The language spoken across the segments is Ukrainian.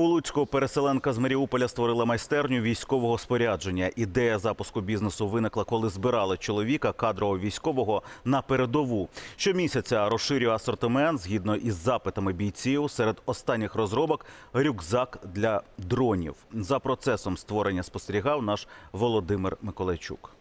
У Луцьку переселенка з Маріуполя створила майстерню військового спорядження. Ідея запуску бізнесу виникла, коли збирали чоловіка кадрового військового на передову. Щомісяця розширює асортимент згідно із запитами бійців. Серед останніх розробок рюкзак для дронів. За процесом створення спостерігав наш Володимир Миколайчук.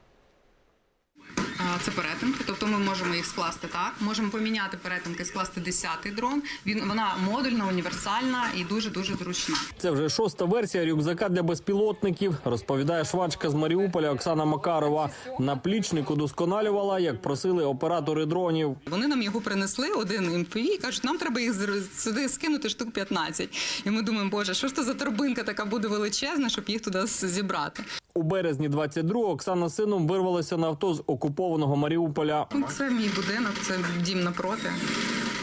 Це перетинки, тобто ми можемо їх скласти так. Можемо поміняти перетинки, скласти 10-й дрон. Він вона модульна, універсальна і дуже дуже зручна. Це вже шоста версія рюкзака для безпілотників, розповідає швачка з Маріуполя Оксана Макарова. На плічнику досконалювала, як просили оператори дронів. Вони нам його принесли один МПВ і кажуть, нам треба їх сюди скинути штук 15. І ми думаємо, боже, що ж це за торбинка така буде величезна, щоб їх туди зібрати. У березні 22-го Оксана з сином вирвалася на авто з окупованого Маріуполя. Це мій будинок, це дім напроти.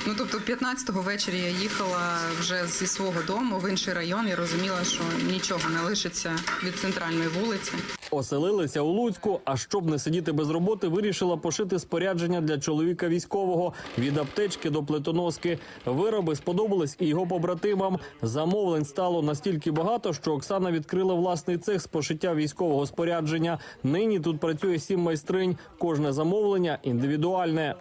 Ну тобто, 15-го ввечері я їхала вже зі свого дому в інший район. Я розуміла, що нічого не лишиться від центральної вулиці. Оселилися у Луцьку, а щоб не сидіти без роботи, вирішила пошити спорядження для чоловіка військового від аптечки до плитоноски. Вироби сподобались і його побратимам. Замовлень стало настільки багато, що Оксана відкрила власний цех з пошиття військового спорядження. Нині тут працює сім майстринь. Кожне замовлення індивідуальне.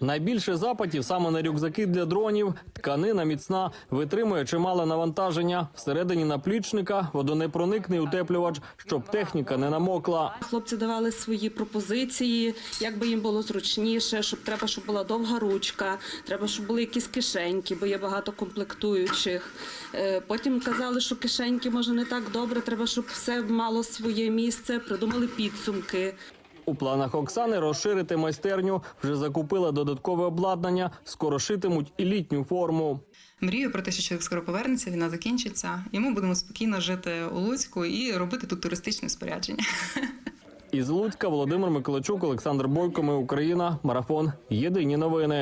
Найбільше запитів саме на рюкзаки для дронів. Тканина міцна, витримує чимале навантаження. Всередині наплічника водонепроникний утеплювач, щоб техніка не намокла. Хлопці давали свої пропозиції, як би їм було зручніше, щоб треба, щоб була довга ручка, треба, щоб були якісь кишеньки, бо є багато комплектуючих. Е, Потім казали, що кишеньки може не так добре, треба, щоб все мало своє місце. Придумали підсумки. У планах Оксани розширити майстерню. Вже закупила додаткове обладнання. Скоро шитимуть і літню форму. Мрію про те, що чоловік скоро повернеться, війна закінчиться, і ми будемо спокійно жити у Луцьку і робити тут туристичне спорядження. Із Луцька Володимир Миколачук, Олександр Бойко. Ми Україна. Марафон. Єдині новини.